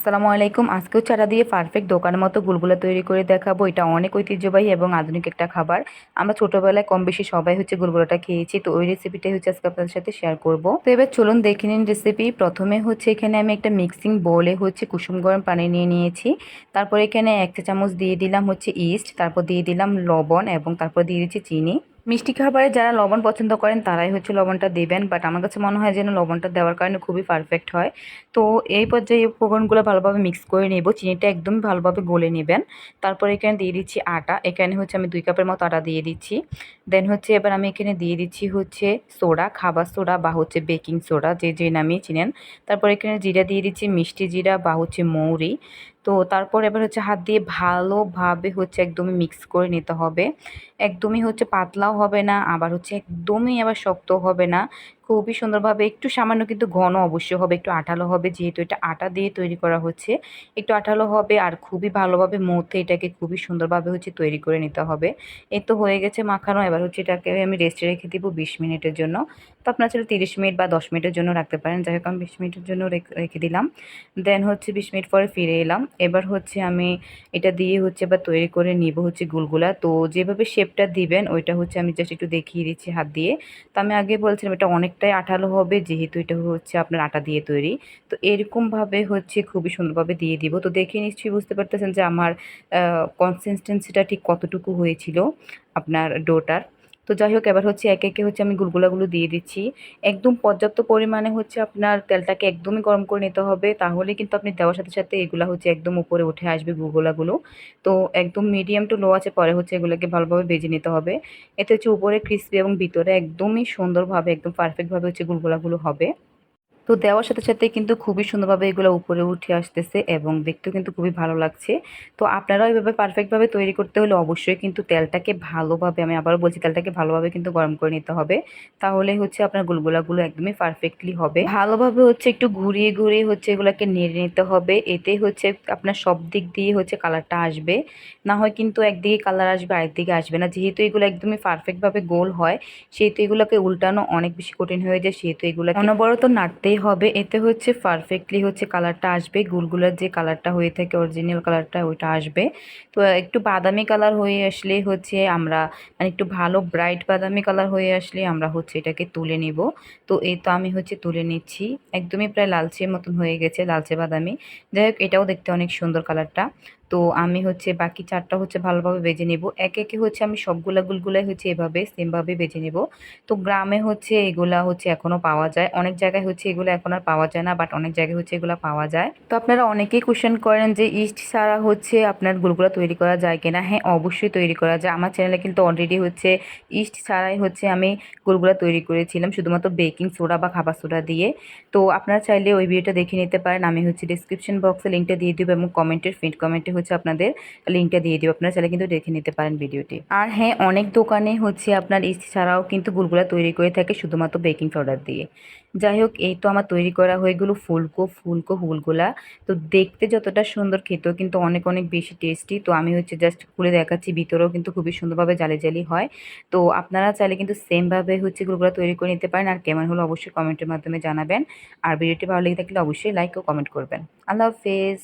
আসসালামু আলাইকুম। আজকেও চারা দিয়ে পারফেক্ট দোকানের মতো গুলগুলা তৈরি করে দেখাবো। এটা অনেক ঐতিহ্যবাহী এবং আধুনিক একটা খাবার। আমরা ছোটোবেলায় কম বেশি সবাই হচ্ছে গুলগুলাটা খেয়েছি। তো ওই রেসিপিটাই হচ্ছে আজকে আপনাদের সাথে শেয়ার করব। তো এবার চলুন দেখে নিন রেসিপি প্রথমে হচ্ছে এখানে আমি একটা মিক্সিং বোলে হচ্ছে কুসুম গরম পানি নিয়ে নিয়েছি। তারপর এখানে এক চামচ দিয়ে দিলাম হচ্ছে ইস্ট তারপর দিয়ে দিলাম লবণ এবং তারপর দিয়ে দিচ্ছি চিনি। মিষ্টি খাবারে যারা লবণ পছন্দ করেন, তারাই হচ্ছে লবণটা দেবেন। বাট আমার কাছে মনে হয় যেন লবণটা দেওয়ার কারণে খুবই পারফেক্ট হয়। তো এই পর্যায়ে উপকরণগুলো ভালোভাবে মিক্স করে নেব। চিনিটা একদম ভালোভাবে গলে নেবেন। তারপর এখানে দিয়ে দিচ্ছি আটা। এখানে হচ্ছে আমি দুই কাপের মতো আটা দিয়ে দিচ্ছি। দেন হচ্ছে এবার আমি এখানে দিয়ে দিচ্ছি হচ্ছে সোডা, খাবার সোডা বা হচ্ছে বেকিং সোডা যে যে নামে চিনেন। তারপর এখানে জিরা দিয়ে দিচ্ছি মিষ্টি জিরা বা হচ্ছে মৌরি। তো তারপর এবার হচ্ছে হাত দিয়ে ভালোভাবে হচ্ছে একদমই মিক্স করে নিতে হবে। একদমই হচ্ছে পাতলাও হবে না, আবার হচ্ছে একদমই আবার শক্ত হবে না। খুবই সুন্দরভাবে, একটু সামান্য কিন্তু ঘন অবশ্যই হবে, একটু আঠালো হবে, যেহেতু এটা আটা দিয়ে তৈরি করা হচ্ছে। একটু আঠালো হবে আর খুবই ভালোভাবে মধ্যে এটাকে খুবই সুন্দরভাবে হচ্ছে তৈরি করে নিতে হবে। এই তো হয়ে গেছে মাখানো, এবার হচ্ছে এটাকে আমি রেস্টে রেখে দিব বিশ মিনিটের জন্য। তো আপনার চাইলে তিরিশ মিনিট বা দশ মিনিটের জন্য রাখতে পারেন, যাই হোক আমি বিশ মিনিটের জন্য রেখে দিলাম। দেন হচ্ছে বিশ মিনিট পরে ফিরে এলাম। এবার হচ্ছে আমি এটা দিয়ে হচ্ছে এবার তৈরি করে নিব হচ্ছে গুলগুলা। তো যেভাবে শেপটা দিবেন, ওইটা হচ্ছে আমি জাস্ট একটু দেখিয়ে দিচ্ছি হাত দিয়ে। তো আমি আগে বলছিলাম এটা অনেকটাই আঠালো হবে, যেহেতু এটা হচ্ছে আপনার আটা দিয়ে তৈরি। তো এরকমভাবে হচ্ছে খুবই সুন্দরভাবে দিয়ে দিব। তো দেখে নিশ্চয়ই বুঝতে পারতেছেন যে আমার কনসিস্টেন্সিটা ঠিক কতটুকু হয়েছিল আপনার ডোটার তো যাই হোক এবার হচ্ছে একে একে হচ্ছে আমি গুলগুলাগুলো দিয়ে দিচ্ছি। একদম পর্যাপ্ত পরিমাণে হচ্ছে আপনার তেলটাকে একদমই গরম করে নিতে হবে। তাহলে কিন্তু আপনি দেওয়ার সাথে সাথে এগুলো হচ্ছে একদম উপরে উঠে আসবে গুলগুলাগুলো তো একদম মিডিয়াম টু লো আছে, পরে হচ্ছে এগুলোকে ভালোভাবে ভেজে নিতে হবে। এতে হচ্ছে উপরে ক্রিসপি এবং ভিতরে একদমই সুন্দরভাবে, একদম পারফেক্টভাবে হচ্ছে গুলগুলাগুলো হবে। তো দেওয়ার সাথে সাথে কিন্তু খুবই সুন্দরভাবে এগুলো উপরে উঠে আসতেছে এবং দেখতেও কিন্তু খুবই ভালো লাগছে। তো আপনারাও এইভাবে পারফেক্টভাবে তৈরি করতে হলে অবশ্যই কিন্তু তেলটাকে ভালোভাবে, আমি আবারও বলছি তেলটাকে ভালোভাবে কিন্তু গরম করে নিতে হবে। তাহলে হচ্ছে আপনার গুলগুলাগুলো একদমই পারফেক্টলি হবে। ভালোভাবে হচ্ছে একটু ঘুরিয়ে ঘুরিয়ে হচ্ছে এগুলোকে নেড়ে নিতে হবে। এতে হচ্ছে আপনার সব দিক দিয়ে হচ্ছে কালারটা আসবে। না হয় কিন্তু একদিকে কালার আসবে, আরেকদিকে আসবে না। যেহেতু এগুলো একদমই পারফেক্টভাবে গোল হয়, সেহেতু এগুলোকে উল্টানো অনেক বেশি কঠিন হয়ে যায়, সেহেতু এগুলো অনবরত নাড়তেই হবে, এতে হচ্ছে পারফেক্টলি হচ্ছে কালারটা আসবে। গুলগুলার যে কালারটা হয়ে থাকে অরিজিনাল কালারটা ওইটা আসবে। তো একটু বাদামি কালার হয়ে আসলে হচ্ছে আমরা মানে একটু ভালো ব্রাইট বাদামি কালার হয়ে আসলে আমরা হচ্ছে এটাকে তুলে নেব। তো এই তো আমি হচ্ছে তুলে নিচ্ছি। একদমই প্রায় লালচে মতন হয়ে গেছে, লালচে বাদামি। যাই হোক, এটাও দেখতে অনেক সুন্দর কালারটা তো আমি হচ্ছে বাকি চারটা হচ্ছে ভালোভাবে বেজে নেব। এক একে হচ্ছে আমি সবগুলা গুলগুলাই হচ্ছে এভাবে সেমভাবে বেজে নেব। তো গ্রামে হচ্ছে এগুলা হচ্ছে এখনও পাওয়া যায়। অনেক জায়গায় হচ্ছে এগুলো এখন আর পাওয়া যায় না বাট অনেক জায়গায় হচ্ছে এগুলো পাওয়া যায়। তো আপনারা অনেকেই কোয়েশ্চেন করেন যে, ইস্ট ছাড়া হচ্ছে আপনার গুলগুলা তৈরি করা যায় কিনা? হ্যাঁ অবশ্যই তৈরি করা যায়। আমার চ্যানেলে কিন্তু অলরেডি হচ্ছে ইস্ট ছাড়াই হচ্ছে আমি গুলগুলা তৈরি করেছিলাম, শুধুমাত্র বেকিং সোডা বা খাবার সোডা দিয়ে। তো আপনারা চাইলে ওই ভিডিওটা দেখে নিতে পারেন। আমি হচ্ছে ডিসক্রিপশন বক্সে লিঙ্কটা দিয়ে দেবো এবং কমেন্টের ফিড কমেন্টে হচ্ছে আপনাদের লিঙ্কটা দিয়ে দিব আপনারা চাইলে কিন্তু দেখে নিতে পারেন ভিডিওটি। আর হ্যাঁ অনেক দোকানে হচ্ছে আপনার ইস্ট ছাড়াও কিন্তু গুলগুলা তৈরি করে থাকে শুধুমাত্র বেকিং পাউডার দিয়ে। যাই হোক, এই তো আমার তৈরি করা হয়ে গেলো ফুলকো ফুলকো ফুলগুলা তো দেখতে যতটা সুন্দর খেতেও কিন্তু অনেক অনেক বেশি টেস্টি তো আমি হচ্ছে জাস্ট খুলে দেখাচ্ছি, ভিতরেও কিন্তু খুবই সুন্দরভাবে জালি জালি হয়। তো আপনারা চাইলে কিন্তু সেমভাবে হচ্ছে গুলগুলা তৈরি করে নিতে পারেন। আর কেমন হলো অবশ্যই কমেন্টের মাধ্যমে জানাবেন। আর ভিডিওটি ভালো লেগে থাকলে অবশ্যই লাইক ও কমেন্ট করবেন। আল্লাহ হাফেজ।